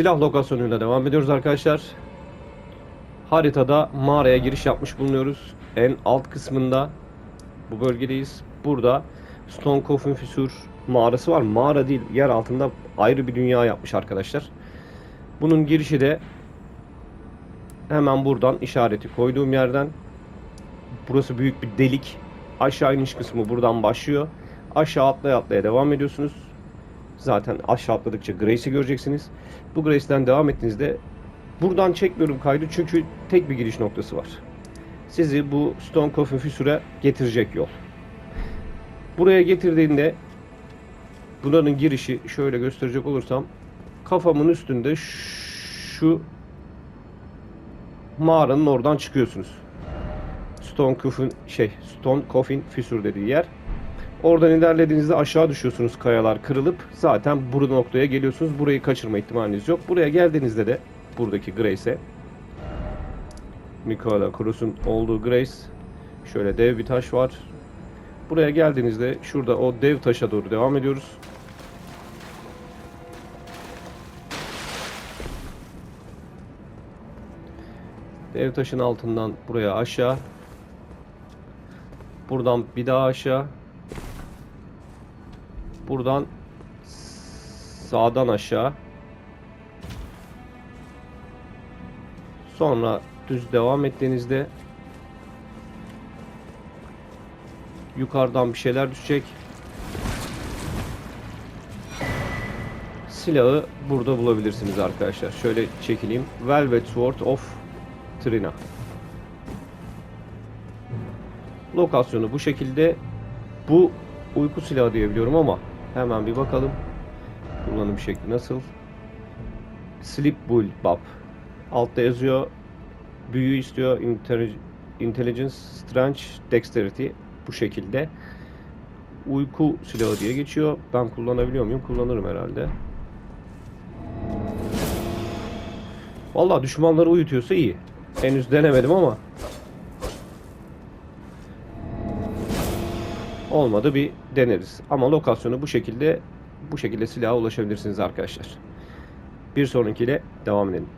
silah lokasyonuyla devam ediyoruz arkadaşlar. Haritada mağaraya giriş yapmış bulunuyoruz. En alt kısmında bu bölgedeyiz. Burada Stone Coffin Fissure mağarası var. Mağara değil, yer altında ayrı bir dünya yapmış arkadaşlar. Bunun girişi de hemen buradan işareti koyduğum yerden. Burası büyük bir delik. Aşağı iniş kısmı buradan başlıyor. Aşağı atlaya atlaya devam ediyorsunuz. Zaten aşağı atladıkça Grace'i göreceksiniz. Bu Grace'den devam ettiğinizde buradan çekmiyorum kaydı çünkü tek bir giriş noktası var. Sizi bu Stone Coffin Fissure'a getirecek yol. Buraya getirdiğinde buranın girişi şöyle gösterecek olursam kafamın üstünde şu mağaranın oradan çıkıyorsunuz. Stone Coffin şey Stone Coffin Fissure dediği yer. Oradan ilerlediğinizde aşağı düşüyorsunuz kayalar kırılıp zaten bu noktaya geliyorsunuz. Burayı kaçırma ihtimaliniz yok. Buraya geldiğinizde de buradaki Grace'e Mikola Cruz'un olduğu Grace şöyle dev bir taş var. Buraya geldiğinizde şurada o dev taşa doğru devam ediyoruz. Dev taşın altından buraya aşağı. Buradan bir daha aşağı. Buradan sağdan aşağı. Sonra düz devam ettiğinizde yukarıdan bir şeyler düşecek. Silahı burada bulabilirsiniz arkadaşlar. Şöyle çekileyim. Velvet Sword of Trina. Lokasyonu bu şekilde. Bu uyku silahı diye biliyorum ama hemen bir bakalım. Kullanım şekli nasıl? Sleep Bull Bab. Altta yazıyor. Büyü istiyor. Intelli- Intelligence, Strength, Dexterity. Bu şekilde. Uyku silahı diye geçiyor. Ben kullanabiliyor muyum? Kullanırım herhalde. Vallahi düşmanları uyutuyorsa iyi. Henüz denemedim ama. Olmadı bir deneriz. Ama lokasyonu bu şekilde bu şekilde silaha ulaşabilirsiniz arkadaşlar. Bir sonrakiyle devam edelim.